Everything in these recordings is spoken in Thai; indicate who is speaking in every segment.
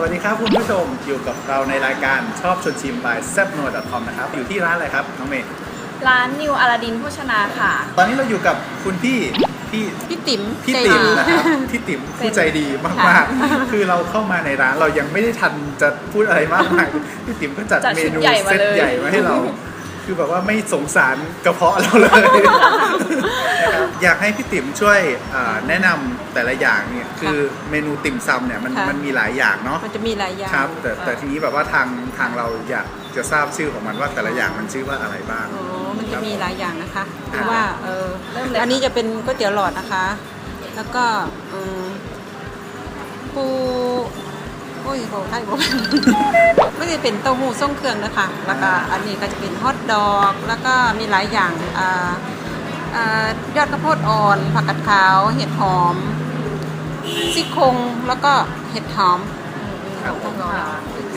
Speaker 1: สวัสดีครับคุณผู้ชมอยู่กับเราในรายการชอบชวนชิม by s e p n o c o m นะครับอยู่ที่ร้านอะไรครับน้องเมย์
Speaker 2: ร้านนิวอาลาดินโภชนาค่ะ
Speaker 1: ตอนนี้เราอยู่กับคุณพี่พี่
Speaker 3: พี่ติ๋ม
Speaker 1: พี่
Speaker 3: ใจ
Speaker 1: ติ๋ม
Speaker 3: ดี
Speaker 1: นะครับพี่ติ๋มผู้ใจดีมาก
Speaker 3: ค่ะ
Speaker 1: ๆคือเราเข้ามาในร้านเรายังไม่ได้ทันจะพูดอะไรมากมายพี่ติ๋มก็จัด
Speaker 2: จัด
Speaker 1: เม
Speaker 2: ชุด
Speaker 1: นู
Speaker 2: ใหญ่มา
Speaker 1: เซต
Speaker 2: เลย
Speaker 1: ใหญ่มาให้เรา คือแบบว่าไม่สงสารกระเพาะเราเลยนะครับ อยากให้พี่ติ๋มช่วยอ่าแนะนำแต่ละอย่างเนี่ยคือเมนูติ่มซำเนี่ยมัน
Speaker 3: ค่ะ
Speaker 1: มันมีหลายอย่างเนาะ
Speaker 3: มันจะมีหลายอย่าง
Speaker 1: ครับ แต่แต่ทีนี้แบบว่าทางทางเราอยากจะทราบชื่อของมันว่าแต่ละอย่างมันชื่อว่าอะไรบ้าง
Speaker 3: อ๋อมันจะมีหลายอย่างนะคะ
Speaker 1: ครั
Speaker 3: คื
Speaker 1: บ
Speaker 3: อว่าเออ
Speaker 2: เริ่มเลย
Speaker 3: อันนี้จะเป็นก๋วยเตี๋ยวหลอดนะคะ แล้วก็อืมปูโอ้ยโหไทยบอกไม่ได้เป็นเต้าหู้ส่งเครื่องนะคะ แล้วก็อันนี้ก็จะเป็นฮอทดอก แล้วก็มีหลายอย่างอ่าอ่า ยอดข้าวโพดอ่อน ผักกาดขาว เห็ดหอมซี่โครงแล้วก็เห็ดหอม
Speaker 1: ครับ
Speaker 3: ต้องรอ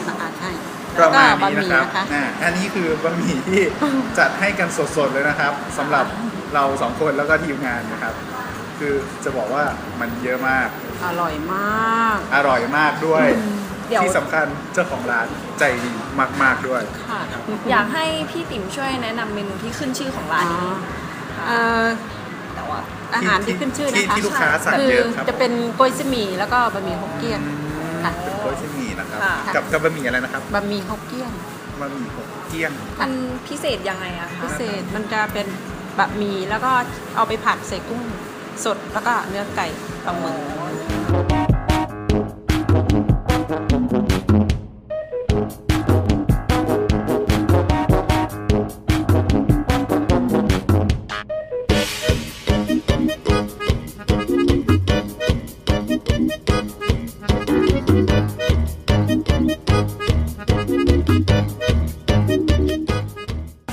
Speaker 3: สะอาดให้
Speaker 1: ประมาณ
Speaker 3: แล้วก็
Speaker 1: นี้
Speaker 3: บะห
Speaker 1: นะ
Speaker 3: มี่
Speaker 1: ครับ
Speaker 3: นะคะ
Speaker 1: อ่าอันนี้คือบะหมี่ที่จัดให้กันสดๆเลยนะครับสำหรับเราสองคนแล้วก็ทีมงานนะครับ คือจะบอกว่ามันเยอะมาก
Speaker 3: อร่อยมาก
Speaker 1: อร่อยมากด้วย
Speaker 2: เดี๋ยว
Speaker 1: ที่สำคัญเจ้าของร้านใจดีมากๆด้วย
Speaker 3: ค่ะ
Speaker 2: อยากให้พี่ติ๋มช่วยแนะนำเมนูที่ขึ้นชื่อของร้านนี้
Speaker 3: เอ่อ
Speaker 2: แต่ว่า
Speaker 3: อาหารที่ขึ้นชื่อ
Speaker 1: ที่
Speaker 3: นะคะ
Speaker 1: ที่ลูกค้าสั่ง
Speaker 3: คื
Speaker 1: เยอะครับ
Speaker 3: จะเป็นโกยซีหมี่แล้วก็บะหมี่ฮกเกี้ยนค่ะ
Speaker 1: เป็นโกยซีหมี่นะครับ
Speaker 2: ค่ะ
Speaker 1: กับกับบะหมี่อะไรนะครับ
Speaker 3: บะหมี่ฮกเกี้ยน
Speaker 1: บะหมี่หกเกี้ยง
Speaker 2: มันพิเศษยังไงอะคะ
Speaker 3: พิเศษมันจะเป็นบะหมี่แล้วก็เอาไปผัดใส่กุ้งสดแล้วก็เนื้อไก่ปลาหมึก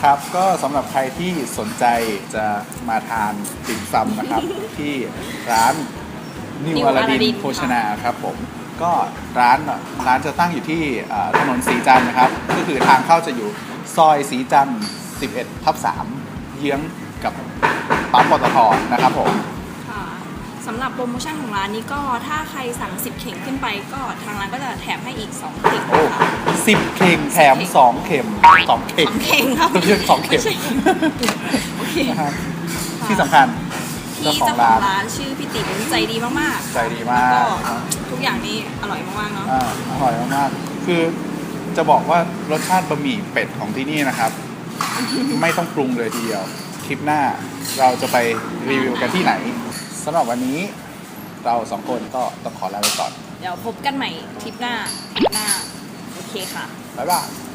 Speaker 1: ครับก็สำหรับใครที่สนใจจะมาทานติ่มซำนะครับ ที่ร้านนิว
Speaker 2: New
Speaker 1: อลาดิน
Speaker 2: Aladdin
Speaker 1: โภชนาครับผมก็ร้านร้านจะตั้งอยู่ที่เอ่อถนนสีจันทร์นะครับ ก็คือทางเข้าจะอยู่ซอยสีจันทร์11ทับ3เยื้องกับปั๊มปตทนะครับผม
Speaker 4: ค่ะสำหรับโปรโมชั่นของร้านนี้ก็ถ้าใครสั่ง 10 เข่งขึ้นไปก็ทางร้านก็จะแถมให้อีก2เข่ง
Speaker 1: โอ้
Speaker 4: ค่ะ
Speaker 1: สิบเข่งแถมสองเข็มสองเข่ง
Speaker 4: สองเข่งครับ
Speaker 1: ไม่ใช่สองเข็ม
Speaker 4: ไม่ใช่โอเค
Speaker 1: นะครับที่สำคัญ
Speaker 4: พี่
Speaker 1: เจ้าขอ
Speaker 4: เจ้างของ
Speaker 1: ร้าน
Speaker 4: ร้านชื่อพี่ติ๋มใจดีมากๆ
Speaker 1: ใจดีมาก
Speaker 4: แล้วก็ทุกอย่างนี้อร่อยมากๆเนาะ
Speaker 1: อ่าอร่อยมากๆคือจะบอกว่ารสชาติบะหมี่เป็ดของที่นี่นะครับ ไม่ต้องปรุงเลยทีเดียว คลิปหน้าเราจะไปรีวิวกันที่ไหนสำหรับวันนี้เราสองคนก็ต้องขอลาไปก่อน
Speaker 4: เดี๋ยวพบกันใหม่ทริปหน้าทริปหน้าโอ เคค่ะ
Speaker 1: บ๊ายบาย